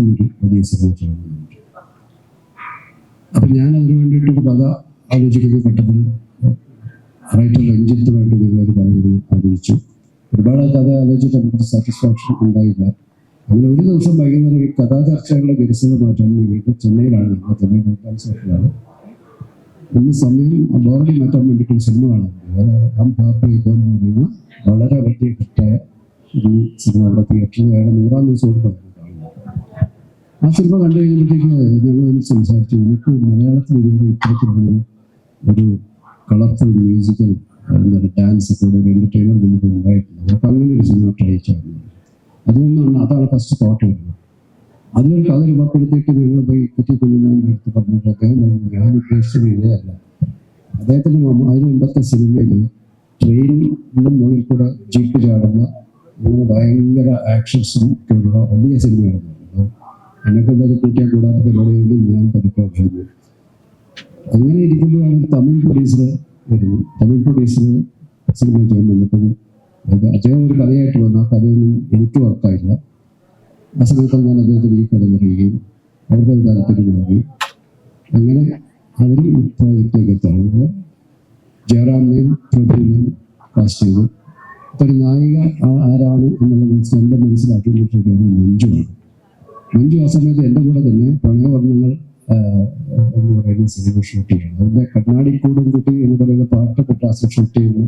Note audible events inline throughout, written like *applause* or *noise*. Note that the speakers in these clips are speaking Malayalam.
മലയാളത്തിൽ വലിയ സിനിമ അപ്പൊ ഞാൻ അതിനു വേണ്ടിയിട്ട് ഒരു കഥ ആലോചിക്കുന്ന. ഘട്ടത്തിൽ റൈറ്റർ രഞ്ജിത്തുമായിട്ട് ഞങ്ങളൊരു കഥ ആലോചിച്ചു. ഒരുപാട് കഥ ആലോചിച്ചിട്ട് നമുക്ക് സാറ്റിസ്ഫാക്ഷൻ ഉണ്ടായില്ല. അങ്ങനെ ഒരു ദിവസം വൈകുന്നേരം ഈ കഥാചർച്ചകളുടെ വിരസത മാറ്റാൻ വേണ്ടിയിട്ട് ചെന്നൈയിലാണ്. ഞങ്ങൾ ചെന്നൈ സെറ്റിലാണ് ഇന്ന് സമയം ബോറടി മാറ്റാൻ വേണ്ടിയിട്ട് സിനിമ കാണുന്നത് പറയുന്ന വളരെ വലിയ ഹിറ്റായ ഒരു സിനിമ. അവിടെ തിയേറ്ററിൽ നൂറാം ദിവസം കൊണ്ട് ആ സിനിമ കണ്ടു കഴിഞ്ഞപ്പോഴത്തേക്ക് ഞങ്ങൾ സംസാരിച്ചു. എനിക്ക് മലയാളത്തിൽ ഇതുവരെ ഇത്തരത്തിലുള്ള ഒരു കളർഫുൾ മ്യൂസിക്കൽ എന്താ ഡാൻസ് ഒക്കെ ഒരു എന്റർടൈനർ നമുക്ക് ഉണ്ടായിട്ടുണ്ട് അപ്പോൾ അങ്ങനെ ഒരു സിനിമ ട്രൈ ചെയ്യുന്നത് അതിൽ നിന്നാണ് അതാണ് ഫസ്റ്റ് തോട്ട് വരുന്നത്. അതിലൊരു കഥ രൂപപ്പെടുത്തിയിട്ട് ഞങ്ങൾ പോയി കുറ്റി കുഞ്ഞുമാന്റെ അടുത്ത് പറഞ്ഞിട്ട് അദ്ദേഹം ഞാൻ ഉദ്ദേശിച്ചത് ഇതേ അല്ല. മുമ്പത്തെ സിനിമയിൽ ട്രെയിനിന്റെ മുകളിൽ കൂടെ ജീപ്പ് ചാടുന്ന അങ്ങനെ ഭയങ്കര ആക്ഷൻസും ഒക്കെയുള്ള വലിയ സിനിമയായിരുന്നു അപ്പോൾ എന്നെക്കൊണ്ട് അത് കൂട്ടിയാൽ കൂടാത്ത പരിപാടികളിൽ ഞാൻ പരിപാടിച്ചു അങ്ങനെ ഇരിക്കുമ്പോഴാണ് തമിഴ് പ്രൊഡ്യൂസർ വരുന്നത്. തമിഴ് പ്രൊഡ്യൂസർ സിനിമ ചെയ്യാൻ വന്നപ്പോൾ അത് അദ്ദേഹം ഒരു കഥയായിട്ട് വന്ന. ആ കഥയൊന്നും എനിക്ക് വർക്കായില്ല ആ സമയത്ത് ഞാൻ അദ്ദേഹത്തിന് ഈ കഥ പറയുകയും അവർക്കത് താല്പര്യം നൽകി അങ്ങനെ അവർ ഈ പ്രോജക്റ്റിലേക്ക് എത്താണ് ജയറാമിനെയും പ്രഭുവിനെയും കാസ്റ്റ് ചെയ്തു. ഒരു നായിക ആരാണ് എന്നുള്ളത് മനസ്സിൽ മനസ്സിലാക്കിയിട്ടുള്ള മഞ്ജുവാണ്. മഞ്ജു ആ സമയത്ത് എന്റെ കൂടെ തന്നെ പ്രണയവർണങ്ങൾ എന്ന് പറയുന്ന സിനിമ ഷൂട്ട് ചെയ്യണം അതിന്റെ കണ്ണാടിക്കൂടും കുട്ടി എന്ന് പറയുന്ന പാട്ടൊക്കെ ക്ലാസ്സിൽ ഷൂട്ട് ചെയ്യുന്നു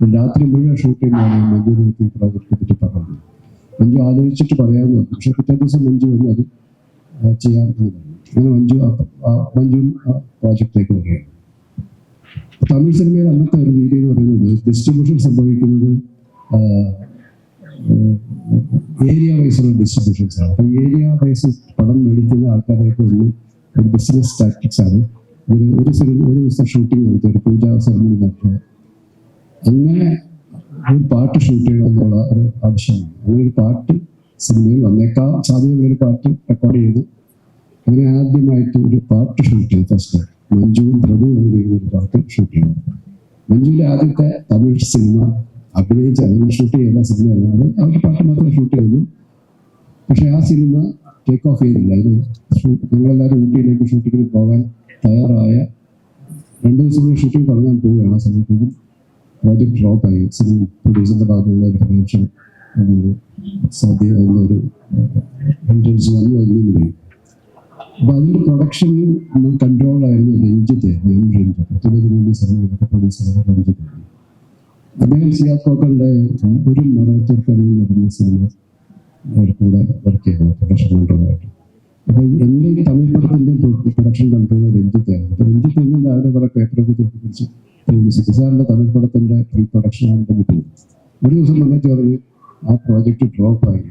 രാത്രി മുഴുവൻ ഷൂട്ട് ചെയ്യുന്നതാണ് മഞ്ജുവിനെ ഈ പ്രോജക്റ്റിനെ പറ്റി പറഞ്ഞത്. മഞ്ജു ആലോചിച്ചിട്ട് പറയാമെന്ന് പറഞ്ഞു പക്ഷെ പിറ്റേ ദിവസം മഞ്ജു വന്ന് അത് ചെയ്യാമെന്ന് പറഞ്ഞു. അങ്ങനെ മഞ്ജു ആ പ്രോജക്റ്റിലേക്ക് വരികയാണ്. തമിഴ് സിനിമയിൽ അന്നത്തെ ഒരു രീതി എന്ന് പറയുന്നത് ഡിസ്ട്രിബ്യൂഷൻ സംഭവിക്കുന്നത് ഏരിയ വൈസുള്ള ഡിസ്ട്രിബ്യൂഷൻസ് ആണ്. അപ്പോൾ ഏരിയ വൈസ് പടം മേടിക്കുന്ന ആൾക്കാരെയൊക്കെ ഒന്നും ഒരു ബിസിനസ് ടാക്ടിക്സ് ആണ്. ഒരു ഒരു ഒരു ദിവസം ഷൂട്ടിംഗ് നടത്തുക ഒരു പൂജാ സെറമണി നടത്തുക അങ്ങനെ ഒരു പാട്ട് ഷൂട്ട് ചെയ്യണമെന്നുള്ള ഒരു ആവശ്യമാണ്. അങ്ങനെ ഒരു പാട്ട് സിനിമയിൽ വന്നേക്കാം. സാധ്യതയുള്ള ഒരു പാട്ട് റെക്കോർഡ് ചെയ്തു. അങ്ങനെ ആദ്യമായിട്ട് ഒരു പാട്ട് ഷൂട്ട് ചെയ്തു. ഫസ്റ്റ് മഞ്ജുവും പ്രഭു എന്ന് പറയുന്ന ഒരു പാട്ട് ഷൂട്ട് ചെയ്തു. മഞ്ജുവിലെ ആദ്യത്തെ തമിഴ് സിനിമ അഭിനയിച്ച് അതിന് ഷൂട്ട് ചെയ്യുന്ന സിനിമ ഏതാണ് അവരുടെ പാട്ട് മാത്രമേ ഷൂട്ട് ചെയ്തു പക്ഷെ ആ സിനിമ ടേക്ക് ഓഫ് ചെയ്തില്ല. ഇത് ഞങ്ങളെല്ലാവരും ഊട്ടിയിലേക്ക് ഷൂട്ടിങ്ങിന് പോകാൻ തയ്യാറായ രണ്ട് ദിവസം കൂടി ഷൂട്ടിംഗ് തുടങ്ങാൻ പോവുകയാണ് ആ സമയത്തേക്കും പ്രോജക്ട് ഡ്രോപ്പ് ആയി. സിനിമ പ്രൊഡ്യൂസറിന്റെ ഭാഗത്തുള്ള ഒരു ഫിനാൻഷ്യൽ എന്നൊരു സാധ്യത എന്നൊരു എൻട്രൻസ് വന്നു അതിൽ പോയി അപ്പൊ അതിന്റെ പ്രൊഡക്ഷൻ കൺട്രോൾ ആയിരുന്നു രഞ്ജിത്ത് എം രഞ്ജിത്ത് പ്രൊഡ്യൂസർ രഞ്ജിത്ത്. അദ്ദേഹം സിയാദ് കോക്കറിന്റെ ഒരു മറവത്തൂർക്കൽ നടന്ന സിനിമ കൂടെ വർക്ക് ചെയ്തു. പ്രൊഡക്ഷൻ കൺട്രോളായിട്ട് അപ്പൊ എന്റെ ഈ തമിഴ് പടത്തിന്റെ പ്രൊഡക്ഷൻ കൺട്രോൾ രഞ്ജിത്തായിരുന്നു അപ്പൊ രഞ്ജിത്ത് ഇന്ന് രാവിലെ കുറെ പേപ്പറൊക്കെ പിടിച്ച് തോന്നിച്ചു തമിഴ് പടത്തിന്റെ പ്രീ പ്രൊഡക്ഷൻ ആണെന്ന് പോകും ഒരു ദിവസം വന്നിട്ട് പറഞ്ഞ് ആ പ്രോജക്റ്റ് ഡ്രോപ്പ് ആയി.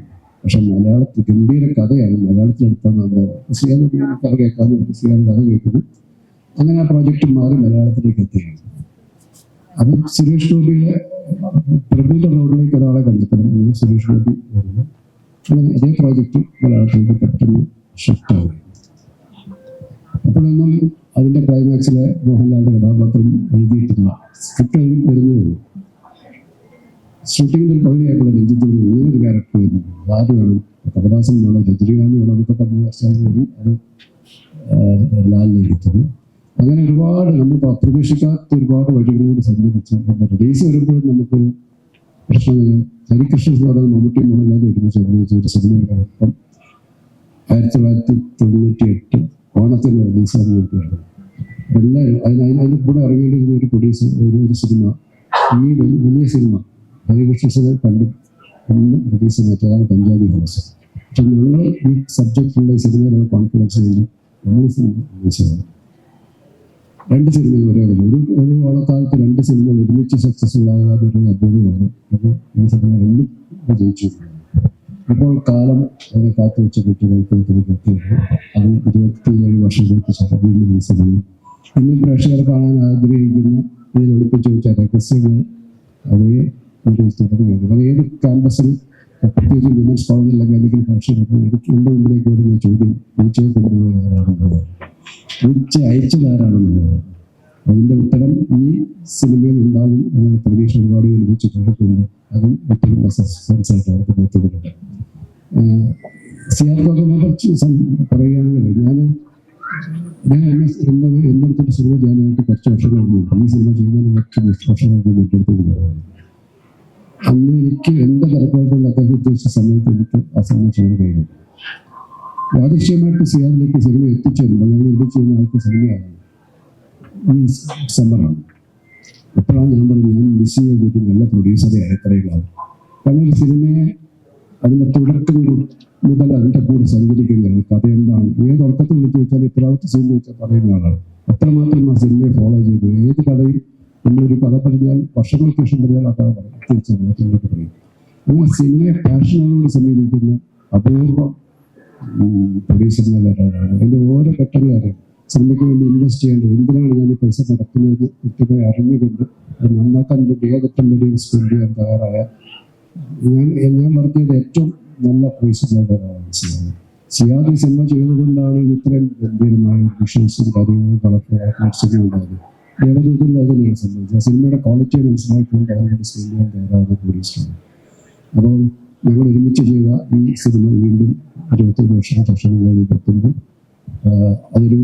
പക്ഷെ മലയാളത്തിൽ ഗംഭീര കഥയാണ്. മലയാളത്തിൽ എടുത്താൽ നമ്മൾ സിയാൻ കഥ കേൾക്കാൻ സിയാൻ കഥ കേൾക്കുന്നു. അങ്ങനെ ആ പ്രോജക്റ്റ് മാറി മലയാളത്തിലേക്ക് എത്തുകയാണ്. അപ്പം സുരേഷ് ഗോപിയുടെ പ്രഭുവിന്റെ റോഡിലേക്ക് ഒരാളെ കണ്ടെത്തണം. സുരേഷ് ഗോപി അങ്ങനെ അതേ പ്രോജക്റ്റ് മലയാളത്തിലേക്ക് പെട്ടെന്ന് ഷിഫ്റ്റ് ആവും അപ്പോഴൊന്നും അതിന്റെ ക്ലൈമാക്സിലെ മോഹൻലാലിന്റെ കഥാപാത്രം എഴുതിയിട്ടില്ല. സ്ക്രിപ്റ്റ് എഴുതി വരുന്നേ ഉള്ളൂ. ഷൂട്ടിങ്ങിന്റെ ഒരു പകുതിയായിട്ടുള്ള രഞ്ജിത്ത് ഇങ്ങനെ ക്യാരക്ടർ വരുന്നു ആര് വേണം? കമലഹാസൻ വേണം? രജനീകാന്ത് വേണം? എന്നൊക്കെ പറഞ്ഞ വർഷം കൂടി അത് ലാലിലേക്ക് എത്തുന്നു. അങ്ങനെ ഒരുപാട് നമ്മൾ പ്രതീക്ഷിക്കാത്ത ഒരുപാട് വഴികളിലൂടെ സഞ്ചരിച്ചു റിലീസ് വരുമ്പോഴും നമുക്ക് പ്രശ്നങ്ങൾ ഹരികൃഷ്ണൻ എന്ന് പറയുന്ന മമ്മൂട്ടി മോഹൻലാൽ ഒരുമിച്ച് അഭിനയിച്ച ഒരു സിനിമയുടെ ആയിരത്തി തൊള്ളായിരത്തി തൊണ്ണൂറ്റി എട്ട് ഓണത്തിന് റിലീസാണ് നോക്കുകയാണ് എല്ലാവരും അതിന് അതിന് കൂടെ ഇറങ്ങേണ്ടിയിരുന്ന ഒരു പ്രൊഡ്യൂസർ ഒരു ഒരു സിനിമ ഈ വലിയ സിനിമ ഹരികൃഷ്ണനെ കണ്ടു ഒന്ന് റിലീസ് ചെയ്യുന്നതാണ് പഞ്ചാബി ഹൗസ്. പക്ഷെ ഞങ്ങൾ ഈ സബ്ജക്റ്റുള്ള സിനിമയിലുള്ള കോൺഫിഡൻസ് കൊണ്ട് നമ്മൾ സിനിമ റിലീസ് ചെയ്തത് രണ്ട് സിനിമ ഒരേപോലെ ഒരു ഒരു ഓണക്കാലത്ത് രണ്ട് സിനിമകൾ ഒരുമിച്ച് സക്സസ്ഫുൾ ആകാതെ ഒരു അദ്ഭുതമാണ് അത് ഈ സിനിമ രണ്ടും വിജയിച്ചു ഇപ്പോൾ കാലം അതിനെ കാത്തു വെച്ച കുട്ടികൾക്ക് ഇതിന് ഇരുപത്തി ഇരുപത്തിയേഴ് വർഷങ്ങൾക്ക് ശേഷം വീണ്ടും ഈ സിനിമ. ഇന്ന് പ്രേക്ഷകർ കാണാൻ ആഗ്രഹിക്കുന്ന ഇതിൽ വെച്ച രഹസ്യങ്ങൾ. അതേ ഒരു ഏത് ക്യാമ്പസിൽ പ്രത്യേകിച്ച് വിമൻസ് കോളേജിലൊക്കെ അല്ലെങ്കിൽ ഫംഗ്ഷൻ എനിക്ക് എന്റെ മുമ്പിലേക്ക് വരുന്ന ചോദ്യം പൂച്ചയെ കൊണ്ടുപോയി ആരാണെന്നുള്ളത് പൂച്ച അയച്ചത് ആരാണെന്നുള്ളത് അതിന്റെ ഉത്തരം ഈ സിനിമയിൽ ഉണ്ടാകും എന്ന പ്രതീക്ഷ ഒരുപാട് ഒരുമിച്ച് കണ്ടിട്ടുണ്ട് അതും മറ്റൊരു സസ്പെൻസ് ആയിട്ട് അവർക്ക് നിർത്തുന്നുണ്ട് സിയാർ സം- പറയുകയാണെങ്കിൽ ഞാൻ ഞാൻ എന്നെ എന്നെ എന്നെ അടുത്തൊരു സിനിമ ചെയ്യാനായിട്ട് കുറച്ച് വർഷങ്ങൾ മുമ്പ് ഈ സിനിമ ചെയ്യുന്നതിന് കുറച്ച് വർഷങ്ങൾക്ക് മുമ്പ് എന്റെ അടുത്തേക്ക് പറയുന്നത് അന്ന് എനിക്ക് എന്റെ തലപ്പാട്ടുള്ള അദ്ദേഹം ഉദ്ദേശിച്ച സമയത്ത് എനിക്ക് ആ സിനിമ ചെയ്യാൻ കഴിയും. യാദൃശ്യമായിട്ട് സിയാദിലേക്ക് സിനിമ എത്തിച്ചേരുമ്പോൾ ഞങ്ങൾ ഇവിടെ ചെയ്യുന്ന ആൾക്ക് സിനിമയാണ്. ഈ സമ്മറാണ്. അപ്പോഴാണ് ഞാൻ പറഞ്ഞത് ഞാൻ മിസ് ചെയ്ത നല്ല പ്രൊഡ്യൂസറെ കാലം കാരണം സിനിമയെ അതിന്റെ തുടക്കം മുതൽ അതിന്റെ കൂടെ സഞ്ചരിക്കുന്നത് കഥ എന്താണ്? ഏത് ഉറക്കത്തിൽ വിളിച്ചു വെച്ചാൽ ഇത്രാമത്തെ സിനിമ വെച്ചാൽ പറയുന്ന ആളാണ്. അത്രമാത്രം ആ സിനിമയെ ഫോളോ ചെയ്തു ഏത് കഥയും നമ്മളൊരു കഥ പറഞ്ഞാൽ വർഷങ്ങൾക്ക് ശേഷം പറഞ്ഞാൽ ആ കഥ തിരിച്ചു മുന്നോട്ട് പറയും. അങ്ങനെ സിനിമയെ പാഷനോട് സമീപിക്കുന്ന അപൂർവം പ്രൊഡ്യൂസർമാരിൽ ഒരാളാണ് അതിന്റെ ഓരോ ഘട്ടങ്ങളും അറിയാം. സിനിമയ്ക്ക് വേണ്ടി ഇൻവെസ്റ്റ് ചെയ്യേണ്ടത് എന്തിനാണ് ഞാൻ ഈ പൈസ മുടക്കുന്നത്? കൃത്യമായി അറിഞ്ഞുകൊണ്ട് അത് നന്നാക്കാൻ വേണ്ടി ഏതറ്റം വലിയ സ്പെൻഡ് ചെയ്യാൻ തയ്യാറായ ഞാൻ ഞാൻ വർക്ക് ഏറ്റവും നല്ല പ്രൊഡ്യൂസർമാരുടെ ഒരാളാണ് സിനിമ. സിയാദ് സിനിമ ചെയ്തുകൊണ്ടാണ് ഇത് ഇത്രയും ഗംഭീരമായ വിഷ്വൽസും കാര്യങ്ങളും കളർഫുൾ ഉണ്ടായത്. ദേവദൂതിൽ സംഭവിച്ചത് ആ സിനിമയുടെ ക്വാളിറ്റി മനസ്സിലാക്കിക്കൊണ്ട് സ്പെൻഡ് ചെയ്യാൻ തയ്യാറാവുന്ന കൂടിയിട്ടുണ്ട് അപ്പോൾ ഞങ്ങൾ ഒരുമിച്ച് ചെയ്ത ഈ സിനിമ വീണ്ടും ഇരുപത്തൊന്ന് വർഷം വർഷങ്ങളിലേക്ക് എത്തുമ്പോൾ ആഹ് അതൊരു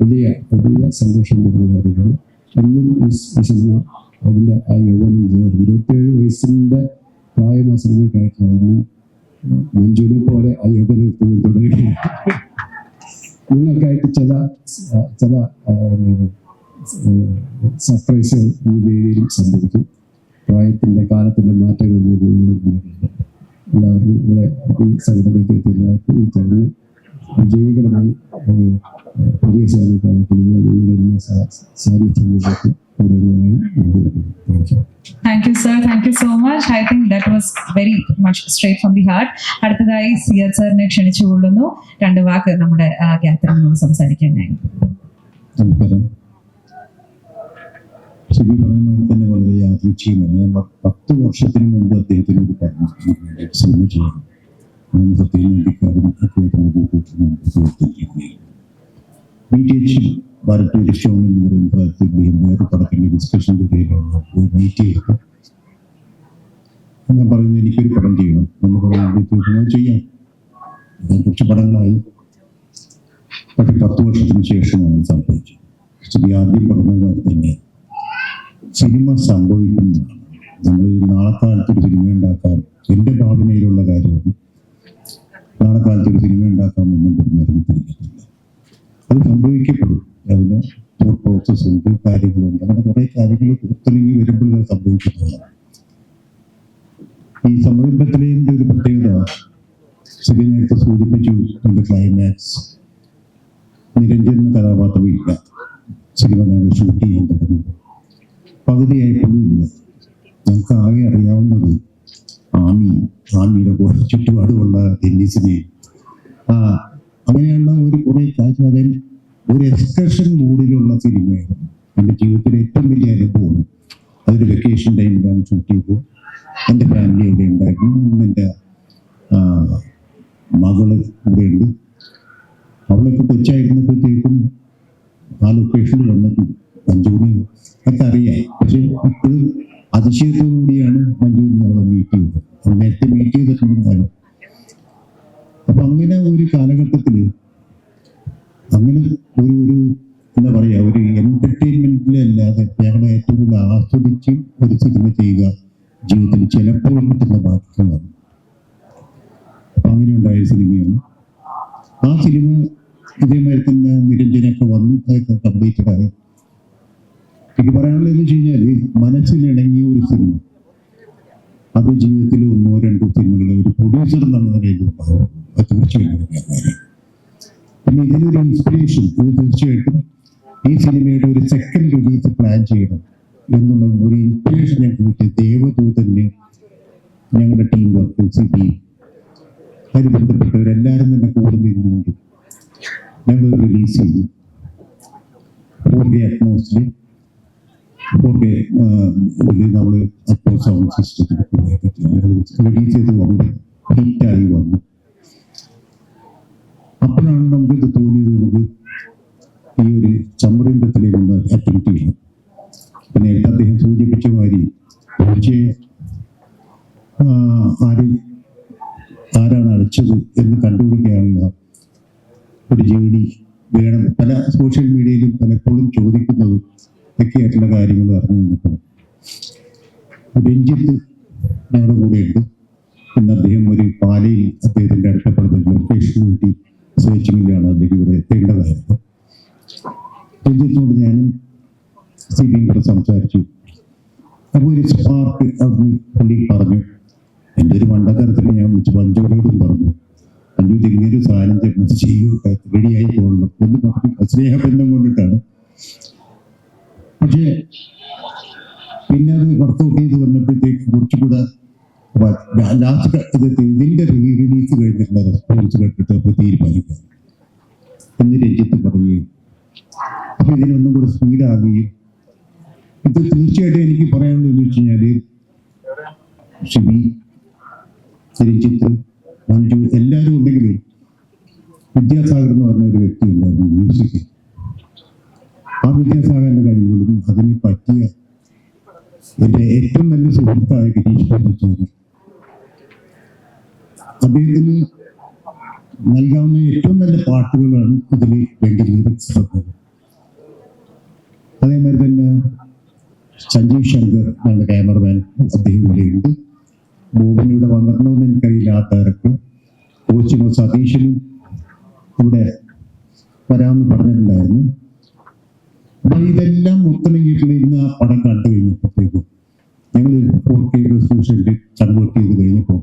വലിയ വലിയ സന്തോഷം തരുന്ന കാര്യമാണ്. എന്നും ഈ സിനിമ അതിന്റെ ആ യൗവനം ഇരുപത്തേഴ് വയസ്സിന്റെ പ്രായം ആ സിനിമ കേട്ടായിരുന്നു മഞ്ജുവിനെ പോലെ ആ യൗവനം തുടരുകയാണ് നിങ്ങൾക്കായിട്ട് ചില ചില സർപ്രൈസുകൾ ഈ വേദിയിൽ സംഭവിക്കും. പ്രായത്തിന്റെ കാലത്തിന്റെ മാറ്റങ്ങളും മൂല്യങ്ങളും എല്ലാവർക്കും ഇവിടെ ഈ സംഘടനയ്ക്ക് എത്തിയ എല്ലാവർക്കും ഈ ചടങ്ങ് വിജയകരമായി ഒരു പുതിയ നിങ്ങൾ നിങ്ങളുടെ സാന്നിധ്യങ്ങളിലേക്ക് thank you sir thank you so much I think that was very much straight from the heart അടുത്തതായി സിയർ സാറിനെ ക്ഷണിച്ചുകൊള്ളുന്നു രണ്ട് വാക്ക് നമ്മുടെ ഗ്യാത്തറിനോട് സംസാരിക്കാനായി. നമസ്കാരം. ശരി പറയുന്നത് തന്നെ വളരെ യാദൃച്ഛികമാണ് ഞാൻ പത്ത് വർഷത്തിന് മുമ്പ് അദ്ദേഹത്തിന് പറഞ്ഞു "എനിക്ക് വേണ്ടി ഒരു സിനിമ ചെയ്യണം ഞാൻ സത്യം നന്ദിക്കാരും B T H Bharat home എന്ന് പറയുന്ന കാലത്ത് ഇദ്ദേഹം വേറെ പടത്തിന്റെ ഡിസ്കഷന്റെ ഇടയിലാണ് മീറ്റ് ചെയ്തത് ഞാൻ പറയുന്നത് എനിക്കൊരു പടം ചെയ്യണം നമുക്ക് ഞാൻ ചെയ്യാം കുറച്ച് പടങ്ങളായി പക്ഷെ പത്ത് വർഷത്തിന് ശേഷമാണ് സംഭവിച്ചത് ആദ്യം പറഞ്ഞതുപോലെ തന്നെ സിനിമ സംഭവിക്കുന്നു. നമ്മൾ നാളെ കാലത്ത് ഒരു സിനിമ ഉണ്ടാക്കാം. എന്റെ ഭാവനയിലുള്ള കാര്യമാണ്. നാളെ കാലത്ത് ഒരു സിനിമ ഉണ്ടാക്കാമെന്നും പറഞ്ഞ് ഇറങ്ങിത്തിരിക്കത്തില്ല അത് സംഭവിക്കപ്പെടും. അതിന് പ്രോസസ് ഉണ്ട് കാര്യങ്ങളുണ്ട് അങ്ങനെ കുറേ കാര്യങ്ങൾ പുറത്തിറങ്ങി വരുമ്പോൾ സംഭവിക്കുന്നതാണ്. ഈ സംരംഭത്തിലെ ഒരു പ്രത്യേകത ശരി നേരത്തെ സൂചിപ്പിച്ചു എന്റെ ക്ലൈമാക്സ് നിരഞ്ജൻ എന്ന കഥാപാത്രം ഇല്ല. സിനിമ ഷൂട്ട് ചെയ്യാൻ തുടങ്ങി പകുതിയായപ്പോഴും ഇല്ല ഞങ്ങൾക്ക് ആകെ അറിയാവുന്നത് ആമി ആമിയുടെ കൂടെ ചുറ്റുപാടുമുള്ള ടെന്നീസിനെ ആ അങ്ങനെയുള്ള ഒരു കുറെ അതായത് ഒരു എക്സ്കർഷൻ മൂഡിലുള്ള സിനിമയായിരുന്നു. എന്റെ ജീവിതത്തിലെ ഏറ്റവും വലിയ അനുഭവമാണ് അതൊരു വെക്കേഷൻ ടൈമിലാണ് ഷൂട്ട് ചെയ്തു എന്റെ ഫാമിലി ഇവിടെ ഉണ്ടായിരുന്നു. എന്റെ മകൾ ഇവിടെയുണ്ട്. അവളൊക്കെ കൊച്ചായിരുന്നപ്പോഴത്തേക്കും മനസ്സിലിണങ്ങിയ ഒരു സിനിമ. അത് ജീവിതത്തിൽ ഒന്നോ രണ്ടോ സിനിമകൾ ഒരു പ്രൊഡ്യൂസർ എന്നുള്ള നിലയിൽ തീർച്ചയായിട്ടും. പിന്നെ ഇതിനൊരു ഇൻസ്പിറേഷൻ ഇത് തീർച്ചയായിട്ടും ഈ സിനിമയുടെ ഒരു സെക്കൻഡ് അപ്പോഴാണ് നമുക്കിത് തോന്നിയത് ലാസ്റ്റ് ഇതിന്റെ റിലീസ് കഴിഞ്ഞിട്ടുള്ള റെസ്പോൺസ് കേട്ടിട്ട് അപ്പൊ തീരുമാനിക്കാം. എന്ന് രഞ്ജിത്ത് പറയുകയും അപ്പൊ ഇതിനൊന്നും കൂടെ സ്പീഡാകുകയും ഇത് തീർച്ചയായിട്ടും എനിക്ക് പറയാനുള്ളത് എന്ന് വെച്ച് കഴിഞ്ഞാൽ ഷിബി രഞ്ജിത്ത് മഞ്ജു എല്ലാവരും ഉണ്ടെങ്കിലും വിദ്യാസാഗർ എന്ന് പറഞ്ഞ ഒരു വ്യക്തി ഉണ്ടായിരുന്നു മ്യൂസിക്. ആ വിദ്യാസാഗറിന്റെ കഴിവുകളും അതിന് പറ്റിയ എന്റെ ഏറ്റവും നല്ല സുഹൃത്തായ ഗിരീഷ് പണ്ഡിറ്റ് അദ്ദേഹത്തിന് നൽകാവുന്ന ഏറ്റവും നല്ല പാട്ടുകളാണ് ഇതിൽ വേണ്ടി ലിറിക്സ് അതേമാതിരി തന്നെ സഞ്ജീവ് ശങ്കർ നമ്മുടെ ക്യാമറമാൻ അദ്ദേഹം ഇവിടെയുണ്ട് ബോബൻ ഇവിടെ വന്നിട്ടുണ്ടോന്ന് എനിക്കറിയില്ല ആ ഡയറക്ടർ കോച്ചിനോ സതീശനും ഇവിടെ വരാമെന്ന് പറഞ്ഞിട്ടുണ്ടായിരുന്നു. അപ്പൊ ഇതെല്ലാം ഒത്തിണങ്ങിയിട്ടുള്ള ഇന്ന് ആ പടം കണ്ടു കഴിഞ്ഞപ്പോഴത്തേക്കും ഞങ്ങൾ ഫോർ കെ റെസൊല്യൂഷനിൽ കൺവേർട്ട് ചെയ്ത് കഴിഞ്ഞപ്പോൾ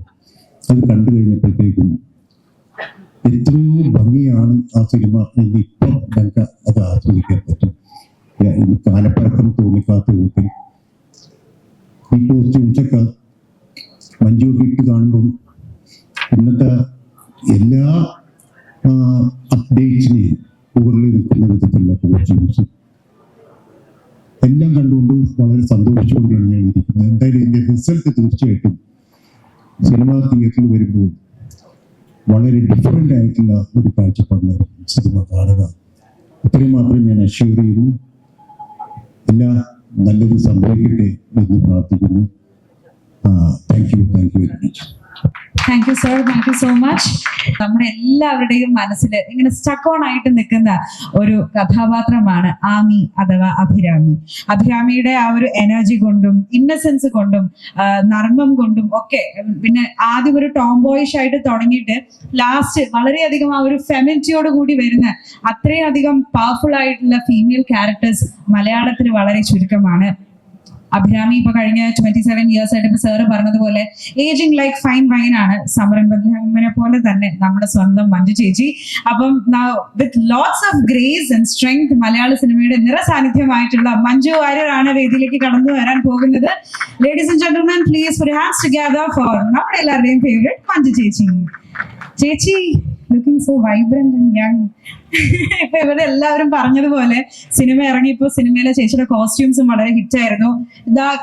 അത് കണ്ടു കഴിഞ്ഞപ്പോഴത്തേക്കും എത്രയോ ഭംഗിയാണ് ആ സിനിമ എന്ന് ഇപ്പം ഞങ്ങൾക്ക് അത് ആസ്വദിക്കാൻ പറ്റും. കാലപ്പഴക്കം തോന്നിക്കാത്ത വിധത്തിൽ. ഈ കോസ്റ്റ്യൂംസൊക്കെ മഞ്ജു ഇട്ട് കാണുമ്പോൾ ഇന്നത്തെ എല്ലാ അപ്ഡേറ്റ്സിനെയും മുകളിൽ നിൽക്കുന്ന വിധത്തിലുള്ള കോസ്റ്റ്യൂംസ് എല്ലാം കണ്ടുകൊണ്ട് വളരെ സന്തോഷിച്ചുകൊണ്ടാണ് ഞാൻ ഇരിക്കുന്നത്. എന്തായാലും ഇതിന്റെ റിസൾട്ട് തീർച്ചയായിട്ടും സിനിമാ തിയേറ്ററിൽ വരുമ്പോൾ വളരെ ഡിഫറെന്റ് ആയിട്ടുള്ള ഒരു കാഴ്ചപ്പാടിലായിരുന്നു സിനിമ കാണുക. ഇത്രയും മാത്രം ഞാൻ അഷ്യൂർ ചെയ്തു എല്ലാ നല്ലത് സംഭവിക്കട്ടെ എന്ന് പ്രാർത്ഥിക്കുന്നു. Thank you thank you very much thank you sir thank you so much നമ്മുടെ എല്ലാവരുടെയും മനസ്സിൽ ഇങ്ങനെ സ്റ്റക്ക് ഓൺ ആയിട്ട് നിൽക്കുന്ന ഒരു കഥാപാത്രമാണ് ആമി അഥവാ അഭിരാമി. അഭിരാമിയുടെ ആ ഒരു എനർജി കൊണ്ടും ഇന്നസെൻസ് കൊണ്ടും നർമ്മം കൊണ്ടും ഒക്കെ പിന്നെ ആദ്യം ഒരു ടോം ബോയിഷ് ആയിട്ട് തുടങ്ങിയിട്ട് ലാസ്റ്റ് വളരെയധികം ആ ഒരു ഫെമിനിറ്റിയോട് കൂടി വരുന്ന അത്രയും അധികം പവർഫുൾ ആയിട്ടുള്ള ഫീമെയിൽ ക്യാരക്ടേഴ്സ് മലയാളത്തിൽ വളരെ ചുരുക്കമാണ്. അഭിരാമി ഇപ്പൊ കഴിഞ്ഞ ട്വന്റി സെവൻ ഇയേഴ്സ് ആയിട്ട് ഇപ്പൊ സാറ് പറഞ്ഞതുപോലെ ഏജിങ് ലൈക്ക് ഫൈൻ വൈൻ ആണ്. സമരം ബദ്രഹമ്മനെ പോലെ തന്നെ നമ്മുടെ സ്വന്തം മഞ്ജു ചേച്ചി. അപ്പം with lots of grace and strength Malayala സിനിമയുടെ നിറസാന്നിധ്യമായിട്ടുള്ള മഞ്ജു വാര്യരാണ് വേദിയിലേക്ക് കടന്നു വരാൻ പോകുന്നത്. Ladies and gentleman please for നമ്മുടെ എല്ലാവരുടെയും ഫേവറേറ്റ് മഞ്ജു ചേച്ചി. ചേച്ചി looking so vibrant and young ഇപ്പൊ ഇവിടെ എല്ലാവരും പറഞ്ഞതുപോലെ സിനിമ ഇറങ്ങിയപ്പോ സിനിമയിലെ ചേച്ചിയുടെ കോസ്റ്റ്യൂംസും വളരെ ഹിറ്റ് ആയിരുന്നു.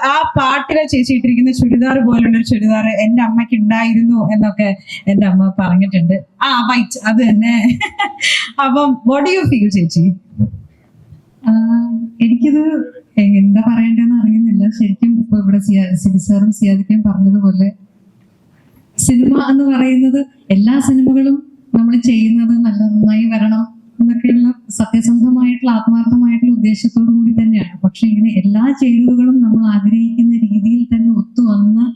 ആ പാട്ടിലെ ചേച്ചി ഇട്ടിരിക്കുന്ന ചുരിദാർ പോലുള്ള ഒരു ചുരിദാർ എന്റെ അമ്മയ്ക്ക് ഉണ്ടായിരുന്നു എന്നൊക്കെ എന്റെ അമ്മ പറഞ്ഞിട്ടുണ്ട്. ആ വൈറ്റ് അത് തന്നെ. *laughs* അപ്പം വോട്ട് യു ഫീൽ ചേച്ചി? എനിക്കിത് എന്താ പറയേണ്ടതെന്ന് അറിയുന്നില്ല. ശരിക്കും ഇപ്പൊ ഇവിടെ സിനിസാറും സിയാദിക്കും പറഞ്ഞതുപോലെ സിനിമ എന്ന് പറയുന്നത് എല്ലാ സിനിമകളും നമ്മൾ ചെയ്യുന്നത് നല്ല നന്നായി വരണം എന്നൊക്കെയുള്ള സത്യസന്ധമായിട്ടുള്ള ആത്മാർത്ഥമായിട്ടുള്ള ഉദ്ദേശത്തോടു കൂടി തന്നെയാണ്. പക്ഷെ ഇങ്ങനെ എല്ലാ ചേരുവകളും നമ്മൾ ആഗ്രഹിക്കുന്ന രീതിയിൽ തന്നെ ഒത്തുവന്ന്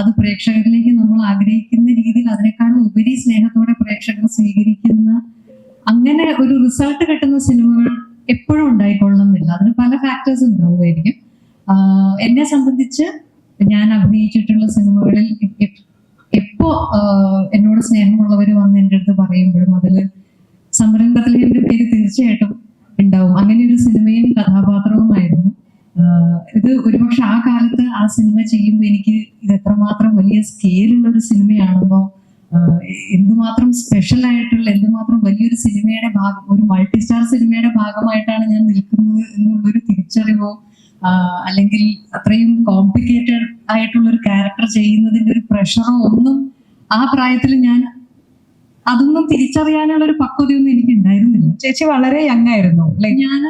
അത് പ്രേക്ഷകരിലേക്ക് നമ്മൾ ആഗ്രഹിക്കുന്ന രീതിയിൽ അതിനേക്കാളും ഉപരി സ്നേഹത്തോടെ പ്രേക്ഷകർ സ്വീകരിക്കുന്ന അങ്ങനെ ഒരു റിസൾട്ട് കിട്ടുന്ന സിനിമകൾ എപ്പോഴും ഉണ്ടായിക്കൊള്ളണമെന്നില്ല. അതിന് പല ഫാക്ടേഴ്സ് ഉണ്ടാവുമായിരിക്കും. എന്നെ സംബന്ധിച്ച് ഞാൻ അഭിനയിച്ചിട്ടുള്ള സിനിമകളിൽ എപ്പോ എന്നോട് സ്നേഹമുള്ളവർ വന്ന് എന്റെ അടുത്ത് പറയുമ്പോഴും അതിൽ സംരംഭത്തിലെ പേര് തീർച്ചയായിട്ടും ഉണ്ടാവും. അങ്ങനെ ഒരു സിനിമയും കഥാപാത്രവുമായിരുന്നു. ഇത് ഒരുപക്ഷെ ആ കാലത്ത് ആ സിനിമ ചെയ്യുമ്പോൾ എനിക്ക് ഇത് എത്രമാത്രം വലിയ സ്കെയിലുള്ള ഒരു സിനിമയാണെന്നോ എന്തുമാത്രം സ്പെഷ്യൽ ആയിട്ടുള്ള എന്തുമാത്രം വലിയൊരു സിനിമയുടെ ഭാഗം ഒരു മൾട്ടി സ്റ്റാർ സിനിമയുടെ ഭാഗമായിട്ടാണ് ഞാൻ നിൽക്കുന്നത് എന്നുള്ളൊരു തിരിച്ചറിവോ അല്ലെങ്കിൽ അത്രയും കോംപ്ലിക്കേറ്റഡ് ആയിട്ടുള്ള ഒരു ക്യാരക്ടർ ചെയ്യുന്നതിന്റെ ഒരു പ്രഷറോ ഒന്നും ആ പ്രായത്തിൽ ഞാൻ അതൊന്നും തിരിച്ചറിയാനുള്ള ഒരു പക്വതയൊന്നും എനിക്ക് ഉണ്ടായിരുന്നില്ല ചേച്ചി വളരെ യങ് ആയിരുന്നു ഞാൻ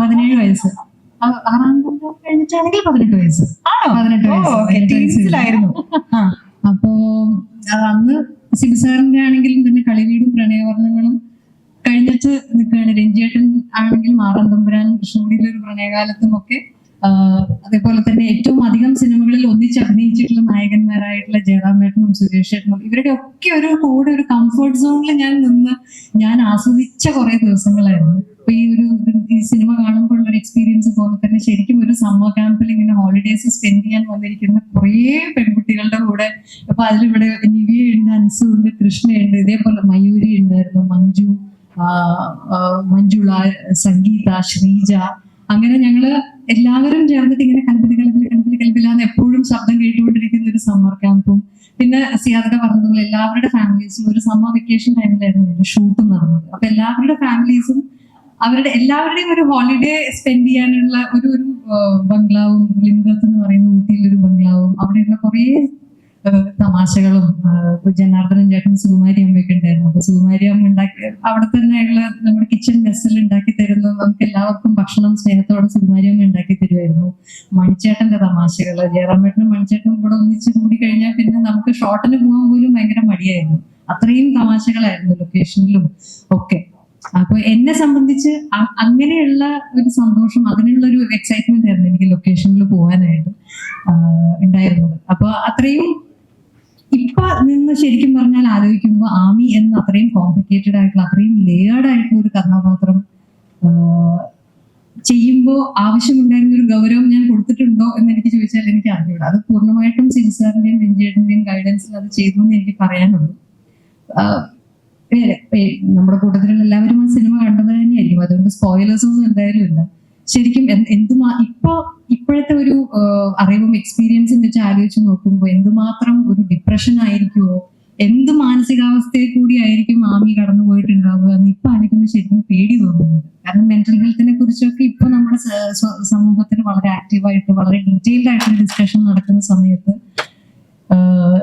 പതിനേഴ് വയസ്സ്. ആറാം ക്ലാസ് കഴിഞ്ഞിട്ടാണെങ്കിൽ പതിനെട്ട് വയസ്സ്. പതിനെട്ട് വയസ്സ്. അപ്പോ അന്ന് സിബിസാറിന്റെ ആണെങ്കിലും തന്നെ കളിവീടും പ്രണയവർണങ്ങളും കഴിഞ്ഞിട്ട് നിൽക്കുകയാണ്. രഞ്ജിയേട്ടൻ ആണെങ്കിൽ മാറാൻ തമ്പുരാൻ കൃഷ്ണകുടിയിലെ ഒരു പ്രണയകാലത്തും ഒക്കെ അതേപോലെ തന്നെ ഏറ്റവും അധികം സിനിമകളിൽ ഒന്നിച്ച് അഭിനയിച്ചിട്ടുള്ള നായകന്മാരായിട്ടുള്ള ജയറാമേട്ടനും സുരേഷ് ഏട്ടനും ഇവരുടെ ഒക്കെ ഒരു കൂടെ ഒരു കംഫർട്ട് സോണിൽ ഞാൻ നിന്ന് ഞാൻ ആസ്വദിച്ച കുറെ ദിവസങ്ങളായിരുന്നു. അപ്പൊ ഈ ഒരു ഈ സിനിമ കാണുമ്പോൾ ഒരു എക്സ്പീരിയൻസ് പോലെ തന്നെ ശരിക്കും ഒരു സമ്മർ ക്യാമ്പിൽ ഇങ്ങനെ ഹോളിഡേസ് സ്പെൻഡ് ചെയ്യാൻ വന്നിരിക്കുന്ന കുറേ പെൺകുട്ടികളുടെ കൂടെ അപ്പൊ അതിലിവിടെ നിവിയുണ്ട് അൻസുണ്ട് കൃഷ്ണയുണ്ട് ഇതേപോലെ മയൂരി മഞ്ജുള സംഗീത ശ്രീജ അങ്ങനെ ഞങ്ങൾ എല്ലാവരും ചേർന്നിട്ട് ഇങ്ങനെ കലപില കലപില കലപില കൽപ്പിലാന്ന് എപ്പോഴും ശബ്ദം കേട്ടുകൊണ്ടിരിക്കുന്ന ഒരു സമ്മർ ക്യാമ്പും പിന്നെ സിയാദയുടെ പറഞ്ഞതുപോലെ എല്ലാവരുടെ ഫാമിലീസും ഒരു സമ്മർ വെക്കേഷൻ ടൈമിലായിരുന്നു ഷൂട്ട് നടന്നത് അപ്പൊ എല്ലാവരുടെ ഫാമിലീസും അവരുടെ എല്ലാവരുടെയും ഒരു ഹോളിഡേ സ്പെൻഡ് ചെയ്യാനുള്ള ഒരു ഒരു ബംഗ്ലാവും ലിംഗത്ത് എന്ന് പറയുന്ന ഊട്ടിയിലൊരു ബംഗ്ലാവും അവിടെയുള്ള കുറേ തമാശകളും ജനാർദ്ദനും ചേട്ടൻ സുകുമാരി അമ്മയൊക്കെ ഉണ്ടായിരുന്നു. അപ്പൊ സുകുമാരി അമ്മ ഉണ്ടാക്കി അവിടെ തന്നെയുള്ള നമ്മുടെ കിച്ചൺ മെസ്സിൽ ഉണ്ടാക്കി തരുന്ന. നമുക്ക് എല്ലാവർക്കും ഭക്ഷണം സ്നേഹത്തോടെ സുകുമാരി അമ്മ ഉണ്ടാക്കി തരുമായിരുന്നു മണിച്ചേട്ടന്റെ തമാശകൾ. ജയറാമേട്ടനും മണിച്ചേട്ടനും കൂടെ ഒന്നിച്ച് കൂടി കഴിഞ്ഞാൽ പിന്നെ നമുക്ക് ഷോട്ടിന് പോകാൻ പോലും ഭയങ്കര മടിയായിരുന്നു. അത്രയും തമാശകളായിരുന്നു ലൊക്കേഷനിലും ഒക്കെ. അപ്പൊ എന്നെ സംബന്ധിച്ച് അങ്ങനെയുള്ള ഒരു സന്തോഷം അതിനുള്ള ഒരു എക്സൈറ്റ്മെന്റ് ആയിരുന്നു എനിക്ക് ലൊക്കേഷനിൽ പോകാനായിട്ട് ഉണ്ടായിരുന്നത്. അപ്പൊ അത്രയും ഇപ്പൊ നിന്ന് ശരിക്കും പറഞ്ഞാൽ ആലോചിക്കുമ്പോൾ ആമി എന്ന അത്രയും കോംപ്ലിക്കേറ്റഡ് ആയിട്ടുള്ള അത്രയും ലേയേർഡ് ആയിട്ടുള്ള ഒരു കഥാപാത്രം ചെയ്യുമ്പോൾ ആവശ്യമുണ്ടായിരുന്ന ഒരു ഗൗരവം ഞാൻ കൊടുത്തിട്ടുണ്ടോ എന്ന് എനിക്ക് ചോദിച്ചാൽ എനിക്ക് അറിഞ്ഞൂട. അത് പൂർണമായിട്ടും സിൻസാറിന്റെയും രഞ്ജേട്ടന്റെയും ഗൈഡൻസിൽ അത് ചെയ്തു എന്ന് എനിക്ക് പറയാനുള്ളൂ. നമ്മുടെ കൂട്ടത്തിലുള്ള എല്ലാവരും ആ സിനിമ കണ്ടത് തന്നെയായിരിക്കും. അതുകൊണ്ട് സ്പോയിലേഴ്സ് ഒന്നും എന്തായാലും ഇല്ല. ശരിക്കും എന്തുമാ ഇപ്പൊ ഇപ്പോഴത്തെ ഒരു അറിവും എക്സ്പീരിയൻസും വെച്ച് ആലോചിച്ച് നോക്കുമ്പോൾ എന്തുമാത്രം ഒരു ഡിപ്രഷൻ ആയിരിക്കുമോ എന്ത് മാനസികാവസ്ഥയിൽ കൂടി ആയിരിക്കും ആമി കടന്നു പോയിട്ടുണ്ടാവുക എന്ന് ഇപ്പൊ ആലോചിക്കുമ്പോൾ ശരിക്കും പേടി തോന്നുന്നുണ്ട്. കാരണം മെന്റൽ ഹെൽത്തിനെ കുറിച്ചൊക്കെ ഇപ്പൊ നമ്മുടെ സമൂഹത്തിൽ വളരെ ആക്റ്റീവായിട്ട് വളരെ ഡീറ്റെയിൽഡ് ആയിട്ടുള്ള ഡിസ്കഷൻ നടക്കുന്ന സമയത്ത്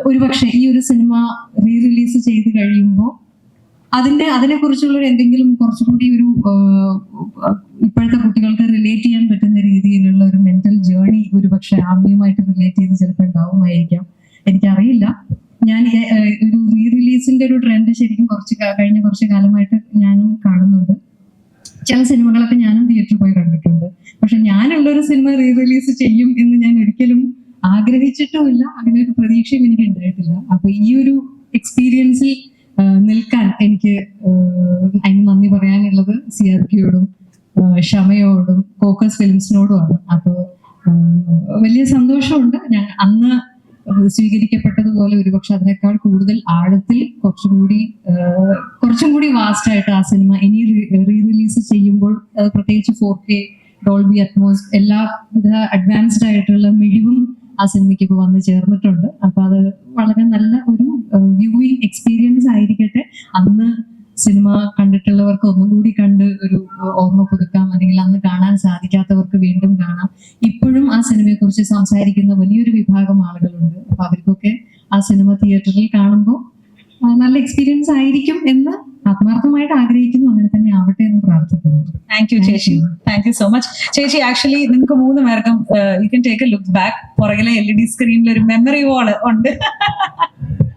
ഒരുപക്ഷെ ഈ ഒരു സിനിമ റീ റിലീസ് ചെയ്ത് കഴിയുമ്പോൾ അതിന്റെ അതിനെ കുറിച്ചുള്ള എന്തെങ്കിലും കുറച്ചുകൂടി ഒരു ഇപ്പോഴത്തെ കുട്ടികൾക്ക് ചില സിനിമകളൊക്കെ ഞാനും തിയേറ്ററിൽ പോയി കണ്ടിട്ടുണ്ട്. പക്ഷെ ഞാനുള്ള ഒരു സിനിമ റീ റിലീസ് ചെയ്യും എന്ന് ഞാൻ ഒരിക്കലും ആഗ്രഹിച്ചിട്ടുമില്ല. അങ്ങനെ ഒരു പ്രതീക്ഷയും എനിക്ക് ഉണ്ടായിട്ടില്ല. അപ്പൊ ഈ ഒരു എക്സ്പീരിയൻസിൽ നിൽക്കാൻ എനിക്ക് അതിന് നന്ദി പറയാനുള്ളത് സി ആർ കിയോടും ക്ഷമയോടും ഫോക്കസ് ഫിലിംസിനോടുമാണ് അപ്പോൾ വലിയ സന്തോഷമുണ്ട്. ഞാൻ അന്ന് സ്വീകരിക്കപ്പെട്ടതുപോലെ ഒരുപക്ഷെ അതിനേക്കാൾ കൂടുതൽ ആഴത്തിൽ കുറച്ചും കൂടി കുറച്ചും കൂടി വാസ്റ്റ് ആയിട്ട് ആ സിനിമ ഇനി റീ റിലീസ് ചെയ്യുമ്പോൾ പ്രത്യേകിച്ച് ഫോർ കെ ഡോൾബി അറ്റ്മോസ് എല്ലാവിധ അഡ്വാൻസ്ഡ് ആയിട്ടുള്ള മിഴിവും ആ സിനിമയ്ക്ക് ഇപ്പോൾ വന്ന് ചേർന്നിട്ടുണ്ട്. അപ്പൊ അത് വളരെ നല്ല ഒരു വ്യൂയിങ് എക്സ്പീരിയൻസ് ആയിരിക്കട്ടെ. അന്ന് സിനിമ കണ്ടിട്ടുള്ളവർക്ക് ഒന്നും കൂടി കണ്ട് ഒരു ഓർമ്മ പുതുക്കാം. അല്ലെങ്കിൽ അന്ന് കാണാൻ സാധിക്കാത്തവർക്ക് വീണ്ടും കാണാം. ഇപ്പോഴും ആ സിനിമയെക്കുറിച്ച് സംസാരിക്കുന്ന വലിയൊരു വിഭാഗം ആളുകളുണ്ട്. അപ്പൊ അവർക്കൊക്കെ ആ സിനിമ തിയേറ്ററിൽ കാണുമ്പോൾ നല്ല എക്സ്പീരിയൻസ് ആയിരിക്കും എന്ന് ആത്മാർത്ഥമായിട്ട് ആഗ്രഹിക്കുന്നു. അങ്ങനെ തന്നെ ആവട്ടെ എന്ന് പ്രാർത്ഥിക്കുന്നു. താങ്ക് യു ചേച്ചി. താങ്ക് യു സോ മച്ച് ചേച്ചി ആക്ച്വലി നിങ്ങൾക്ക് മൂന്ന് പേർക്കും you can take a look back പുറകിലെ എൽ ഇ ഡി സ്ക്രീനിൽ ഒരു മെമ്മറി വാൾ ഉണ്ട്. *laughs*